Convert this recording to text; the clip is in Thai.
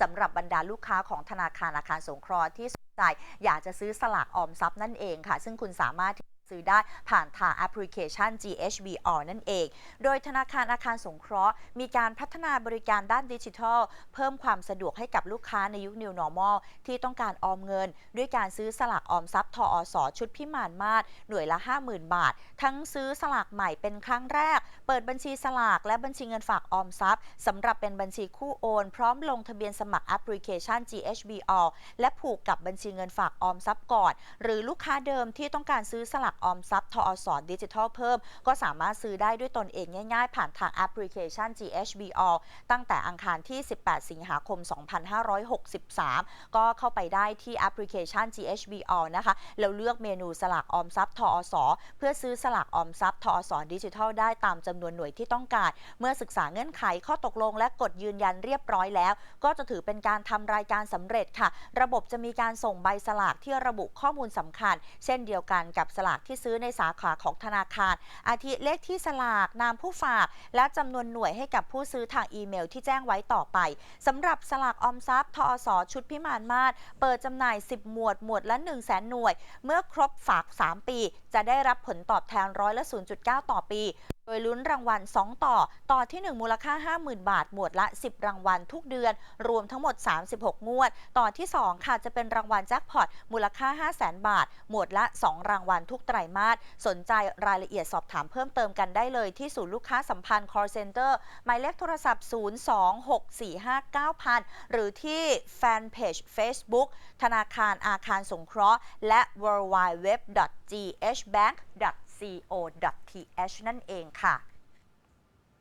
สำหรับบรรดาลูกค้าของธนาคารอาคารสงเคราะห์ที่สนใจอยากจะซื้อสลากออมทรัพย์นั่นเองค่ะ ซึ่งคุณสามารถ ซื้อได้ผ่านทางแอปพลิเคชัน GHBR นั่นเอง โดยธนาคารอาคารสงเคราะห์ มีการพัฒนาบริการด้านดิจิทัล เพิ่มความสะดวกให้กับลูกค้าในยุค New Normal ที่ต้องการออมเงิน ด้วยการซื้อสลากออมทรัพย์ทอสชุดพิมานมาศหน่วยละ 50,000 บาท ทั้งซื้อสลากใหม่เป็นครั้งแรก เปิดบัญชีสลากและบัญชีเงินฝากออมทรัพย์สำหรับเป็นบัญชีคู่โอน พร้อมลงทะเบียนสมัครแอปพลิเคชัน GHBR และผูกกับบัญชีเงินฝากออมทรัพย์ก่อน หรือลูกค้าเดิมที่ต้องการซื้อสลากออมทรัพย์ทอสดิจิทัลเพิ่ม ก็สามารถซื้อได้ด้วยตนเองง่ายๆ ผ่านทางแอปพลิเคชัน GHBR ตั้งแต่อังคารที่ 18 สิงหาคม 2563 ก็เข้าไปได้ที่แอปพลิเคชัน GHBR นะคะแล้วเลือกเมนูสลากออมทรัพย์ทอสเพื่อซื้อสลากออมทรัพย์ทอสดิจิทัลได้ตามจำนวนหน่วยที่ต้องการ เมื่อศึกษาเงื่อนไขข้อตกลง และกดยืนยันเรียบร้อยแล้ว ก็จะถือเป็นการทำรายการสำเร็จค่ะ ระบบจะมีการส่งใบสลากที่ระบุข้อมูลสำคัญ เช่นเดียวกันกับสลากที่ซื้อในสาขาของธนาคาร อาทิเลขที่สลากนามผู้ฝาก และจำนวนหน่วยให้กับผู้ซื้อทางอีเมลที่แจ้งไว้ต่อไปสำหรับสลากออมทรัพย์ทอสชุดพิมานมาศเปิดจำหน่าย 10 หมวดหมวดละ1 0 0 0 0แสนหน่วย เมื่อครบฝาก 3 ปี จะได้รับผลตอบแทนร้อยละ 0.9 ต่อปี โดยลุ้นรางวัล 2 ต่อ ต่อที่ 1 มูลค่า 50,000 บาท หมวดละ 10 รางวัลทุกเดือน รวมทั้งหมด 36 งวด ต่อที่ 2 ค่ะจะเป็นรางวัลแจ็คพอต มูลค่า 500,000 บาท หมวดละ 2 รางวัลทุกไตรมาส สนใจรายละเอียดสอบถามเพิ่มเติมกันได้เลยที่ศูนย์ลูกค้าสัมพันธ์ call center หมายเลขโทรศัพท์ 026459000 หรือที่แฟนเพจ Facebook ธนาคารอาคารสงเคราะห์ และ w w w g h b a n k c o th นั่นเองค่ะ